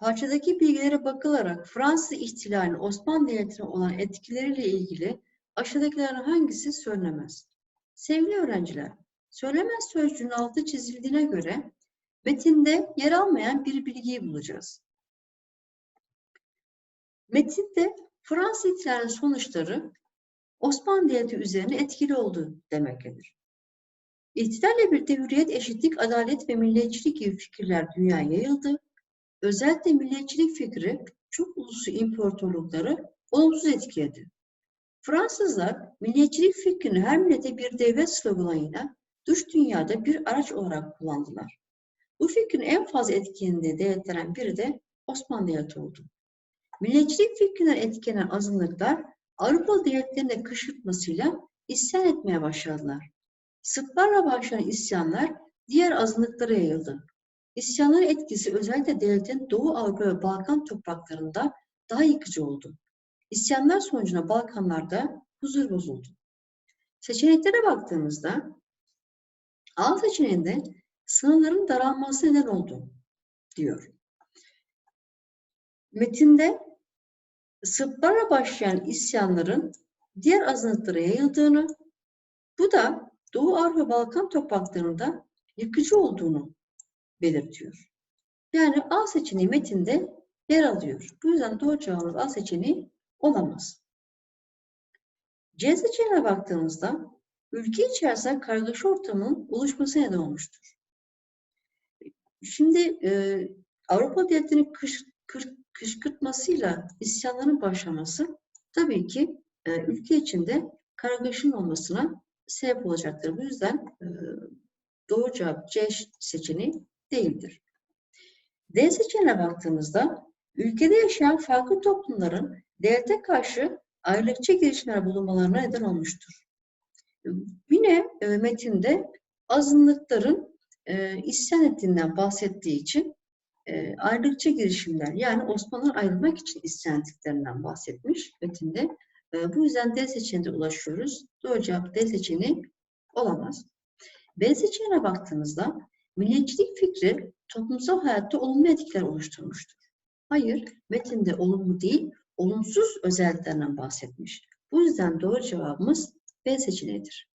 Parçadaki bilgilere bakılarak Fransız ihtilalinin Osmanlı Devleti'ne olan etkileriyle ilgili aşağıdakilerin hangisi söylenemez? Sevgili öğrenciler, söylemez sözcüğünün altı çizildiğine göre metinde yer almayan bir bilgiyi bulacağız. Metinde Fransız ihtilalinin sonuçları Osmanlı Devleti üzerine etkili oldu demektedir. İhtilalle birlikte hürriyet, eşitlik, adalet ve milliyetçilik gibi fikirler dünyaya yayıldı. Özellikle milliyetçilik fikri çok uluslu imparatorlukları olumsuz etkiledi. Fransızlar milliyetçilik fikrini her millete bir devlet sloganıyla dış dünyada bir araç olarak kullandılar. Bu fikrin en fazla etkilendiği devletlerden biri de Osmanlı Devleti oldu. Milliyetçilik fikrinden etkilenen azınlıklar Avrupa devletlerinin kışkırtmasıyla isyan etmeye başladılar. Sırplarla başlayan isyanlar diğer azınlıklara yayıldı. İsyanların etkisi özellikle devletin Doğu Avrupa ve Balkan topraklarında daha yıkıcı oldu. İsyanlar sonucunda Balkanlarda huzur bozuldu. Seçeneklere baktığımızda A seçeneğinde sınırların daralması neden oldu diyor. Metinde Sırplara başlayan isyanların diğer azınlıklara yayıldığını, bu da Doğu Avrupa Balkan topraklarında yıkıcı olduğunu belirtiyor. Yani A seçeneği metinde yer alıyor. Bu yüzden doğru cevabımız A seçeneği olamaz. C seçeneğine baktığımızda ülke içerisinde kargaşa ortamının oluşması neden olmuştur. Şimdi e, Avrupa devletlerinin kış, kış, kışkırtmasıyla isyanların başlaması tabii ki e, ülke içinde kargaşın olmasına sebep olacaktır. Bu yüzden e, doğru cevap C seçeneği değildir. D baktığımızda ülkede yaşayan farklı toplumların devlete karşı ayrılıkçı girişimler bulunmalarına neden olmuştur. Yine e, metinde azınlıkların e, isyan ettiğinden bahsettiği için e, ayrılıkçı girişimler yani Osmanlı'dan ayrılmak için isyan ettiklerinden bahsetmiş metinde. E, bu yüzden D seçeneğine ulaşıyoruz. Doğru cevap D seçeneği olamaz. B seçeneğine baktığımızda milliyetçilik fikri toplumsal hayatta olumlu etkiler oluşturmuştur. Hayır, metinde olumlu değil, olumsuz özelliklerinden bahsetmiş. Bu yüzden doğru cevabımız B seçeneğidir.